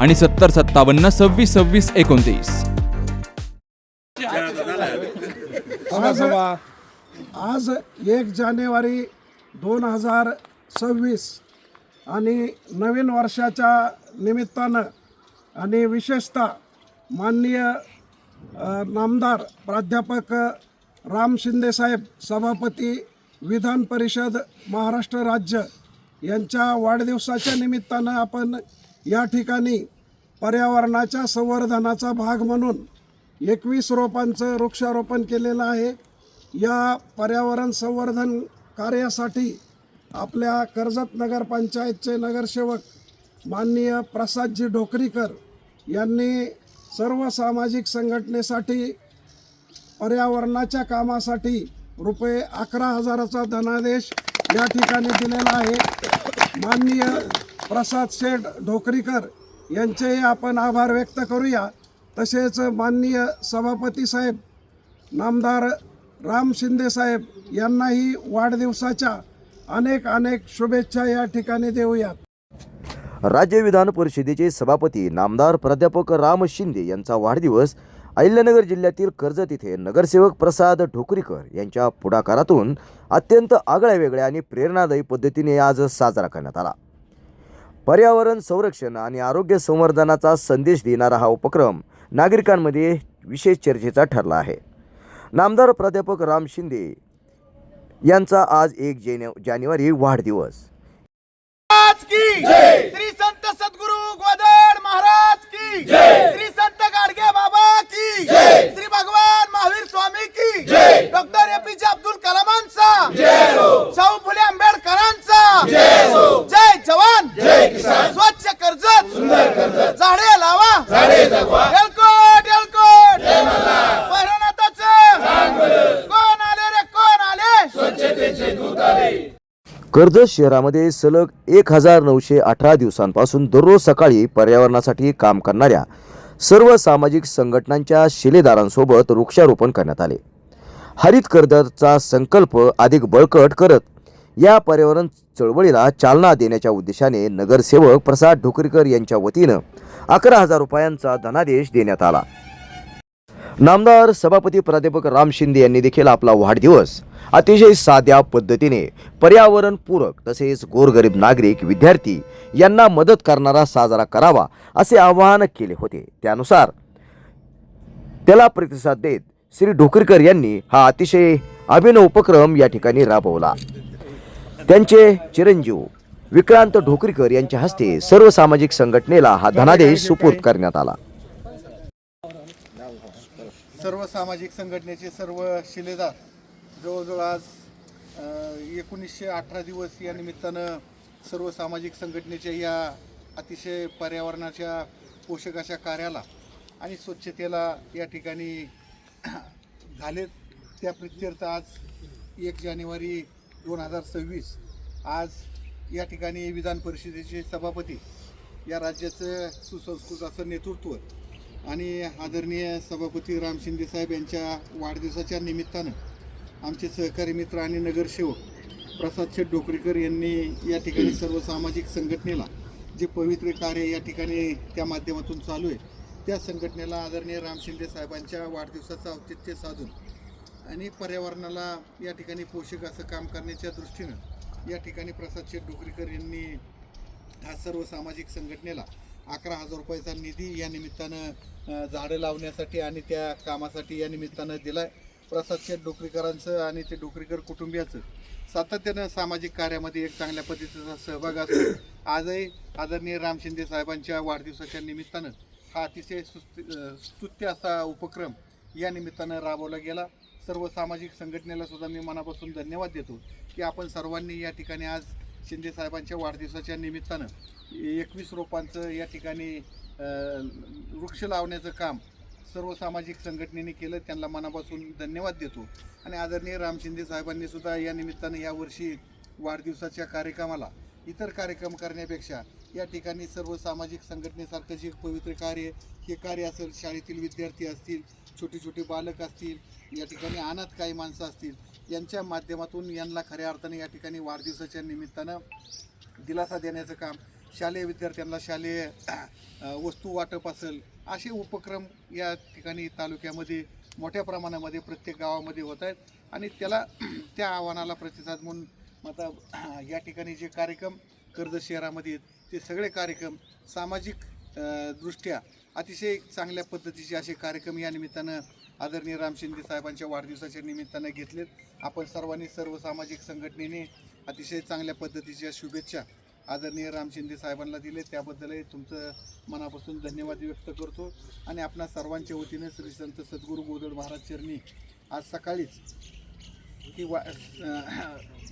आणि सत्तर सत्तावन्न सव्वीस सव्वीस एकोणतीस. आज आज एक जानेवारी दोन हजार सव्वीस आणि नवीन वर्षाच्या निमित्तानं आणि विशेषतः माननीय नामदार प्राध्यापक राम शिंदेसाहेब सभापती विधान परिषद महाराष्ट्र राज्य यांच्या वाढदिवसाच्या निमित्तानं आपण या ठिकाणी पर्यावरणाच्या संवर्धनाचा भाग म्हणून एकवीस रोपांचं वृक्षारोपण केलेलं आहे. या पर्यावरण संवर्धन कार्यासाठी आपल्या कर्जत नगरपंचायतचे नगरसेवक माननीय प्रसादजी ढोकरीकर यांनी सर्व सामाजिक संघटनेसाठी पर्यावरणाच्या कामासाठी रुपये अकरा हजाराचा धनादेश या ठिकाणी दिलेला आहे. माननीय प्रसाद शेठ ढोकरीकर यांचेही आपण आभार व्यक्त करूया. तसेच माननीय सभापती साहेब नामदार राम शिंदे साहेब यांनाही वाढदिवसाच्या अनेक अनेक शुभेच्छा या ठिकाणी देऊयात. राज्य विधान परिषदेचे सभापती नामदार प्राध्यापक राम शिंदे यांचा वाढदिवस अहिल्यानगर जिल्ह्यातील कर्जत इथे नगरसेवक प्रसाद ढोकरीकर यांच्या पुढाकारातून अत्यंत आगळ्या वेगळ्या आणि प्रेरणादायी पद्धतीने आज साजरा करण्यात आला. पर्यावरण संरक्षण आणि आरोग्य संवर्धनाचा संदेश देणारा हा उपक्रम नागरिकांमध्ये विशेष चर्चेचा ठरला आहे. नामदार प्राध्यापक राम शिंदे यांचा आज एक जेन जानेवारी वाढदिवस. की श्री संत सद्गुरु गोदड महाराज की श्री संत गाडगे बाबा की श्री भगवान कर्जत शहरामध्ये सलग एक हजार नऊशे अठरा दिवसांपासून दररोज सकाळी पर्यावरणासाठी काम करणाऱ्या सर्व सामाजिक संघटनांच्या शिलेदारांसोबत वृक्षारोपण करण्यात आले. हरित कर्जतचा संकल्प अधिक बळकट करत या पर्यावरण चळवळीला चालना देण्याच्या उद्देशाने नगरसेवक प्रसाद ढोकरीकर यांच्या वतीनं अकरा हजार रुपयांचा धनादेश देण्यात आला. नामदार सभापती प्राध्यापक राम शिंदे यांनी देखील आपला वाढदिवस अतिशय साध्या पद्धतीने पर्यावरणपूरक तसेच गोरगरीब नागरिक विद्यार्थी यांना मदत करणारा साजरा करावा असे आवाहन केले होते. त्यानुसार त्याला प्रतिसाद देत श्री ढोकरकर यांनी हा अतिशय अभिनव उपक्रम या ठिकाणी राबवला. त्यांचे चिरंजीव विक्रांत ढोकरीकर यांच्या हस्ते सर्व सामाजिक संघटनेला हा धनादेश सुपूर्द करण्यात आला. सर्व सामाजिक संघटनेचे सर्व शिलेदार जवळजवळ आज एकोणीसशे अठरा दिवस या निमित्तानं सर्व सामाजिक संघटनेच्या या अतिशय पर्यावरणाच्या पोषक अशा कार्याला आणि स्वच्छतेला या ठिकाणी झालेत. त्या प्रित्यर्थ आज एक जानेवारी दोन हजार सव्वीस. आज या ठिकाणी विधान परिषदेचे सभापती या राज्याचं सुसंस्कृत असं नेतृत्व आणि आदरणीय सभापती राम शिंदे साहेब यांच्या वाढदिवसाच्या निमित्तानं आमचे सहकारी मित्र आणि नगरसेवक प्रसाद शेठ डोकरीकर यांनी या ठिकाणी सर्व सामाजिक संघटनेला जे पवित्र कार्य या ठिकाणी त्या माध्यमातून चालू आहे त्या संघटनेला आदरणीय राम शिंदे साहेबांच्या वाढदिवसाचं औचित्य साधून आणि पर्यावरणाला या ठिकाणी पोषक असं काम करण्याच्या दृष्टीनं या ठिकाणी प्रसाद शेठ डोकरीकर यांनी हा सर्व सामाजिक संघटनेला अकरा हजार रुपयाचा निधी या निमित्तानं झाडं लावण्यासाठी आणि त्या कामासाठी या निमित्तानं दिलाय. प्रसाद प्रसादच्या डोकरीकरांचं आणि ते डोकरीकर कुटुंबियाचं सातत्यानं सामाजिक कार्यामध्ये एक चांगल्या पद्धतीचा सहभाग असतो आजही आदरणीय राम शिंदे साहेबांच्या वाढदिवसाच्या निमित्तानं हा अतिशय स्तुत्य असा उपक्रम या निमित्तानं राबवला गेला. सर्व सामाजिक संघटनेला सुद्धा मी मनापासून धन्यवाद देतो की आपण सर्वांनी या ठिकाणी आज शिंदे साहेबांच्या वाढदिवसाच्या निमित्तानं एकवीस रोपांचं या ठिकाणी वृक्ष लावण्याचं काम सर्व सामाजिक संघटनेने केलं त्यांना मनापासून धन्यवाद देतो. आणि आदरणीय राम शिंदे साहेबांनी सुद्धा या निमित्तानं यावर्षी वाढदिवसाच्या कार्यक्रमाला इतर कार्यक्रम करण्यापेक्षा या ठिकाणी सर्व सामाजिक संघटनेसारखं जे पवित्र कार्य हे कार्य असेल शाळेतील विद्यार्थी असतील छोटे छोटे बालक असतील या ठिकाणी अनाथ काही माणसं असतील यांच्या माध्यमातून यांना खऱ्या अर्थाने या ठिकाणी वाढदिवसाच्या निमित्तानं दिलासा देण्याचं काम शालेय विद्यार्थ्यांना शालेय वस्तू वाटप असेल असे उपक्रम या ठिकाणी तालुक्यामध्ये मोठ्या प्रमाणामध्ये प्रत्येक गावामध्ये होत आहेत. आणि त्याला त्या आव्हानाला प्रतिसाद म्हणून आता या ठिकाणी जे कार्यक्रम कर्जत शहरामध्ये आहेत ते सगळे कार्यक्रम सामाजिक दृष्ट्या अतिशय चांगल्या पद्धतीचे असे कार्यक्रम या निमित्तानं आदरणीय राम शिंदे साहेबांच्या वाढदिवसाच्या निमित्तानं घेतलेत. आपण सर्वांनी सर्व सामाजिक संघटनेने अतिशय चांगल्या पद्धतीच्या शुभेच्छा आदरणीय राम शिंदे साहेबांना दिले. त्याबद्दलही तुमचं मनापासून धन्यवाद व्यक्त करतो. आणि आपणा सर्वांच्या वतीने श्री संत सद्गुरू गोदड महाराज चरणी आज सकाळीच की वा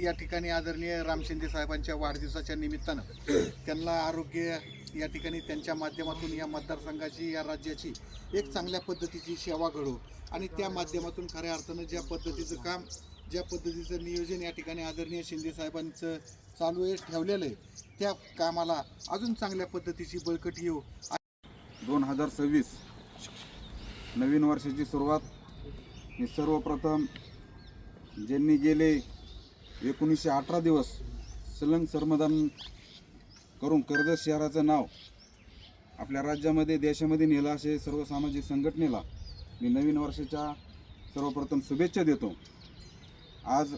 या ठिकाणी आदरणीय राम शिंदे साहेबांच्या वाढदिवसाच्या निमित्तानं त्यांना आरोग्य या ठिकाणी त्यांच्या माध्यमातून या मतदारसंघाची या राज्याची एक चांगल्या पद्धतीची सेवा घडो. आणि त्या माध्यमातून खऱ्या अर्थानं ज्या पद्धतीचं काम ज्या पद्धतीचं नियोजन या ठिकाणी आदरणीय शिंदे साहेबांचं चालू आहे ठेवलेलं आहे त्या कामाला अजून चांगल्या पद्धतीची बळकटी येऊ. दोन हजार सव्वीस नवीन वर्षाची सुरुवात. मी सर्वप्रथम ज्यांनी गेले एकोणीसशे अठरा दिवस सलंग सर्मदान करून कर्जत शहराचं नाव आपल्या राज्यामध्ये देशामध्ये नेलं असे सर्व सामाजिक संघटनेला मी नवीन वर्षाच्या सर्वप्रथम शुभेच्छा देतो. आज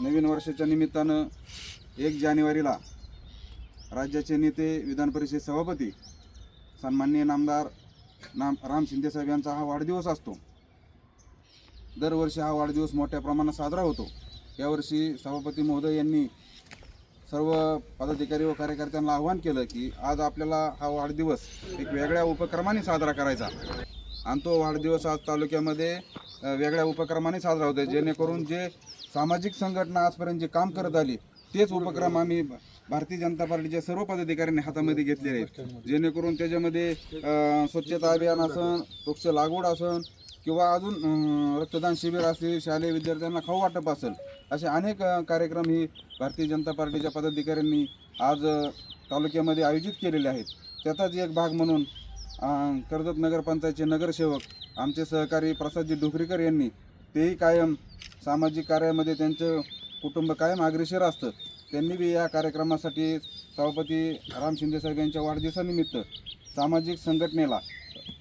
नवीन वर्षाच्या निमित्तानं एक जानेवारीला राज्याचे नेते विधान परिषद सभापती सन्माननीय नामदार नाम राम शिंदेसाहेब यांचा हा वाढदिवस असतो. दरवर्षी हा वाढदिवस मोठ्या प्रमाणात साजरा होतो. यावर्षी सभापती महोदय यांनी सर्व पदाधिकारी व कार्यकर्त्यांना आवाहन केलं की आज आपल्याला हा वाढदिवस एक वेगळ्या उपक्रमाने साजरा करायचा. आणि तो वाढदिवस आज तालुक्यामध्ये वेगळ्या उपक्रमाने साजरा होतो जेणेकरून जे सामाजिक संघटना आजपर्यंत जे काम करत आली तेच उपक्रम आम्ही भारतीय जनता पार्टीच्या सर्व पदाधिकाऱ्यांनी हातामध्ये घेतलेले आहेत. जेणेकरून त्याच्यामध्ये स्वच्छता अभियान असन वृक्ष लागवड असन किंवा अजून रक्तदान शिबिर असतील शालेय विद्यार्थ्यांना खाऊ वाटप असेल असे अनेक कार्यक्रम ही भारतीय जनता पार्टीच्या पदाधिकाऱ्यांनी आज तालुक्यामध्ये आयोजित केलेले आहेत. त्याचाच एक भाग म्हणून कर्जत नगरपंचायतचे नगरसेवक आमचे सहकारी प्रसादजी डुकरीकर यांनी तेही कायम सामाजिक कार्यामध्ये त्यांचं कुटुंब कायम अग्रेसर असतं. त्यांनी बी या कार्यक्रमासाठी सभापती राम शिंदेसाहेब यांच्या वाढदिवसानिमित्त सामाजिक संघटनेला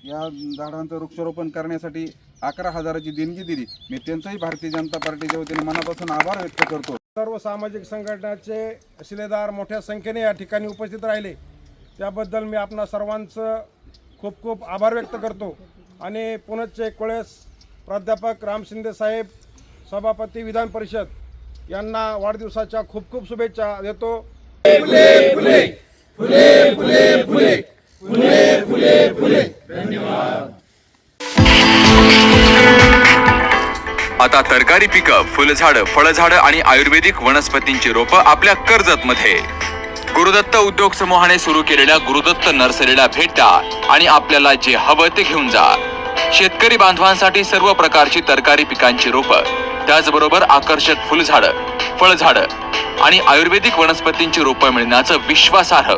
या झाडांचं वृक्षारोपण करण्यासाठी अकरा हजाराची देणगी दिली. मी त्यांचाही भारतीय जनता पार्टीच्या वतीने मनापासून आभार व्यक्त करतो. सर्व सामाजिक संघटनाचे शिलेदार मोठ्या संख्येने या ठिकाणी उपस्थित राहिले. त्याबद्दल मी आपणा सर्वांचं खूप खूप आभार व्यक्त करतो. आणि पुनश्च एक वेळेस प्राध्यापक राम शिंदे साहेब सभापती विधान परिषद यांना वाढदिवसाच्या खूप खूप शुभेच्छा देतो. आता तरकारी पिकं फुलझाडं फळझाडं आणि आयुर्वेदिक वनस्पतींची रोपं आपल्या कर्जत मध्ये गुरुदत्त उद्योग समूहाने सुरू केलेल्या गुरुदत्त नर्सरीला भेट द्या आणि आपल्याला जे हवं ते घेऊन जा. शेतकरी बांधवांसाठी सर्व प्रकारची तरकारी पिकांची रोपं त्याचबरोबर आकर्षक फुलझाडं फळझाडं आणि आयुर्वेदिक वनस्पतींची रोपं मिळण्याचं विश्वासार्ह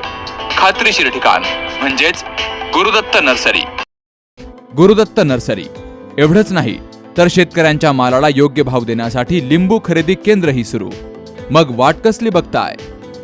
खात्रीशीर ठिकाण म्हणजेच गुरुदत्त नर्सरी. गुरुदत्त नर्सरी. एवढंच नाही तर शेतकऱ्यांच्या मालाला योग्य भाव देण्यासाठी लिंबू खरेदी केंद्रही सुरू. मग वाट कसली बघताय?